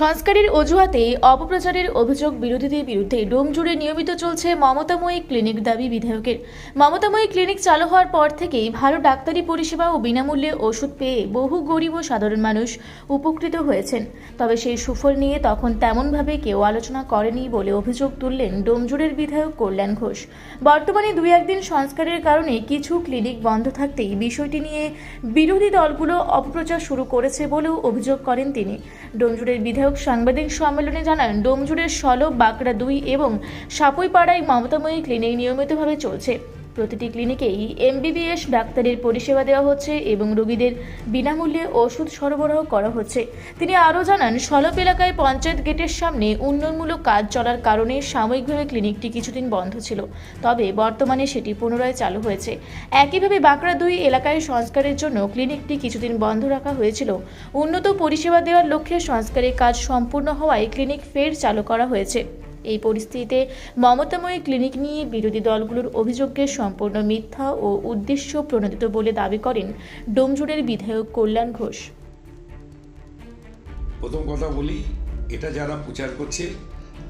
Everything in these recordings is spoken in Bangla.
সংস্কারের অজুহাতে অপপ্রচারের অভিযোগ বিরোধীদের বিরুদ্ধে ডোমজুড়ে নিয়মিত চলছে মমতাময়ী ক্লিনিক দাবি বিধায়কের। মমতাময়ী ক্লিনিক চালু হওয়ার পর থেকেই ভালো ডাক্তারি পরিষেবা ও বিনামূল্যে ওষুধ পেয়ে বহু গরিব ও সাধারণ মানুষ উপকৃত হয়েছেন। তবে সেই সুফল নিয়ে তখন তেমনভাবে কেউ আলোচনা করেনি বলে অভিযোগ তুললেন ডোমজুড়ের বিধায়ক কল্যাণ ঘোষ। বর্তমানে দুই একদিন সংস্কারের কারণে কিছু ক্লিনিক বন্ধ থাকতেই বিষয়টি নিয়ে বিরোধী দলগুলো অপপ্রচার শুরু করেছে বলেও অভিযোগ করেন তিনি। ডোমজুড়ের বিধায়ক সাংবাদিক সম্মেলনে জানান ডোমজুড়ের সলব বাঁকড়া দুই এবং সাপুইপাড়ায় মমতাময়ী ক্লিনিক নিয়মিতভাবে চলছে। প্রতিটি ক্লিনিকেই এমবিবিএস ডাক্তারের পরিষেবা দেওয়া হচ্ছে এবং রোগীদের বিনামূল্যে ওষুধ সরবরাহ করা হচ্ছে। তিনি আরও জানান সলপ এলাকায় পঞ্চায়েত গেটের সামনে উন্নয়নমূলক কাজ চলার কারণে সাময়িকভাবে ক্লিনিকটি কিছুদিন বন্ধ ছিল, তবে বর্তমানে সেটি পুনরায় চালু হয়েছে। একইভাবে বাঁকড়া দুই এলাকায় সংস্কারের জন্য ক্লিনিকটি কিছুদিন বন্ধ রাখা হয়েছিল। উন্নত পরিষেবা দেওয়ার লক্ষ্যে সংস্কারের কাজ সম্পূর্ণ হওয়ায় ক্লিনিক ফের চালু করা হয়েছে। এই পরিস্থিতিতে মমতাময়ী ক্লিনিক নিয়ে বিরোধী দলগুলোর অভিযোগকে সম্পূর্ণ মিথ্যা ও উদ্দেশ্য প্রণোদিত বলে দাবি করেন ডোমজুড়ের বিধায়ক কল্যাণ ঘোষ। প্রথম কথা বলি, এটা যারা প্রচার করছে,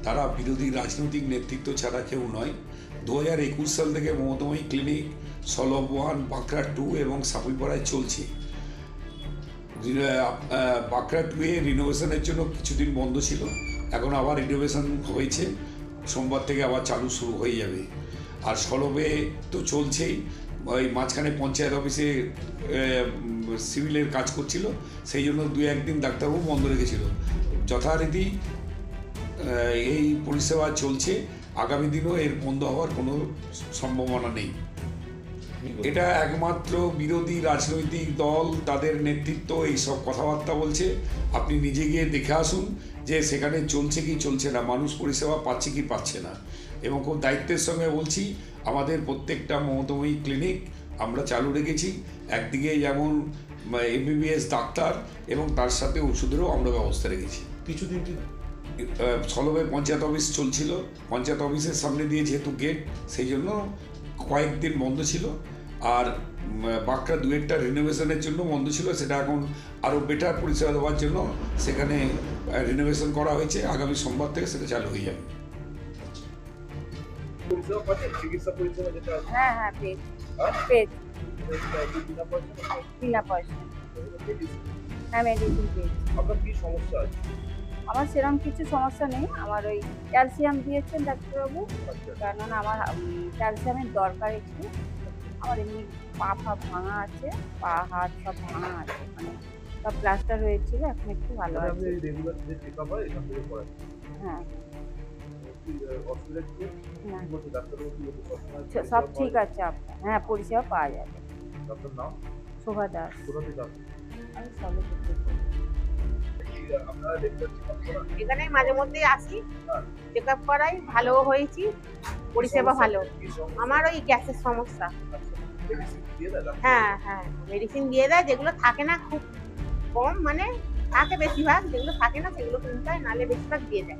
তারা বিরোধী রাজনৈতিক নেতৃত্ব ছাড়া কেউ নয়। দু হাজার একুশ সাল থেকে মমতাময়ী ক্লিনিক সলভ ওয়ান, বাঁকড়া টু এবং সাপুইপাড়ায় চলছে। বাঁকড়া টু এ রিনোভেশনের জন্য কিছুদিন বন্ধ ছিল। এখন আবার রিনোভেশন হয়েছে। সোমবার থেকে আবার চালু শুরু হয়ে যাবে। আর সলভে তো চলছেই। ওই মাঝখানে পঞ্চায়েত অফিসে সিভিলের কাজ করছিল। সেই জন্য দু একদিন ডাক্তারবাবু বন্ধ রেখেছিল। যথারীতি এই পরিষেবা চলছে। আগামী দিনও এর বন্ধ হওয়ার কোনো সম্ভাবনা নেই। এটা একমাত্র বিরোধী রাজনৈতিক দল, তাদের নেতৃত্ব, এইসব কথাবার্তা বলছে। আপনি নিজে গিয়ে দেখে আসুন। যে সেখানে চলছে কি চলছে না মানুষ পরিষেবা পাচ্ছে কি পাচ্ছে না। এবং খুব দায়িত্বের সঙ্গে বলছি আমাদের প্রত্যেকটা মমতাময়ী ক্লিনিক আমরা চালু রেখেছি। একদিকে যেমন এমবিবিএস ডাক্তার এবং তার সাথে ওষুধেরও আমরা ব্যবস্থা রেখেছি। কিছুদিন সলভে পঞ্চায়েত অফিস চলছিল। পঞ্চায়েত অফিসের সামনে দিয়ে যেহেতু গেট সেই জন্য কয়েকদিন বন্ধ ছিল। আর উম, দু একটা রিনোভেশনের জন্য বন্ধ ছিল সেটা এখন আরও বেটার পরিষেবা দেওয়ার জন্য সেখানে রিনোভেশন করা হয়েছে আগামী সোমবার থেকে সেটা চালু হয়ে যাবে। হ্যাঁ হ্যাঁ পেজ হ্যাঁ? বিনা পয়সা। হ্যাঁ মেডিসিন পেজ আপনার কি সমস্যা আছে? আমার সেরকম কিছু সমস্যা নেই। আমার ওই ক্যালসিয়াম দিয়েছেন ডাক্তারবাবু। আচ্ছা। কেননা আমার ক্যালসিয়ামের দরকার একটু। আমার এমনি পা ফা ভাঙা আছে পা হাত সব ভাঙা আছে মানে সব প্লাস্টার হয়েছিল এখন একটু ভালো আছে। রেগুলার যে চেকআপ হয় করেন হ্যাঁ। সব ঠিক আছে আপনার হ্যাঁ পরিষেবা পাওয়া যাবে। শোভা দাস। আমি সবে এখানে মাঝে মধ্যে আসি। হ্যাঁ। চেক আপ করাই ভালো হয়েছি। পরিষেবা ভালো আমার ওই গ্যাসের সমস্যা? হ্যাঁ হ্যাঁ মেডিসিন দিয়ে দেয় যেগুলো থাকে না খুব কম মানে থাকে বেশিরভাগ যেগুলো থাকে না সেগুলো কিনতে হয় নাহলে বেশিরভাগ দিয়ে দেয়।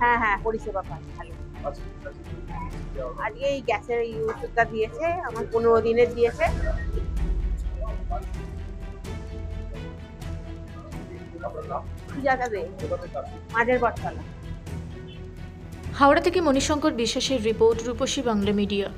হ্যাঁ হ্যাঁ পরিষেবা পাই ভালো। আজকে এই গ্যাসের এই ওষুধটা দিয়েছে আমার পনেরো দিনের দিয়েছে আপনার নাম সুজাতা দে কোথা থেকে আসেন মাঝের বটতলা হাওড়া থেকে মণিশঙ্কর বিশ্বাসের রিপোর্ট রূপসী বাংলা মিডিয়া।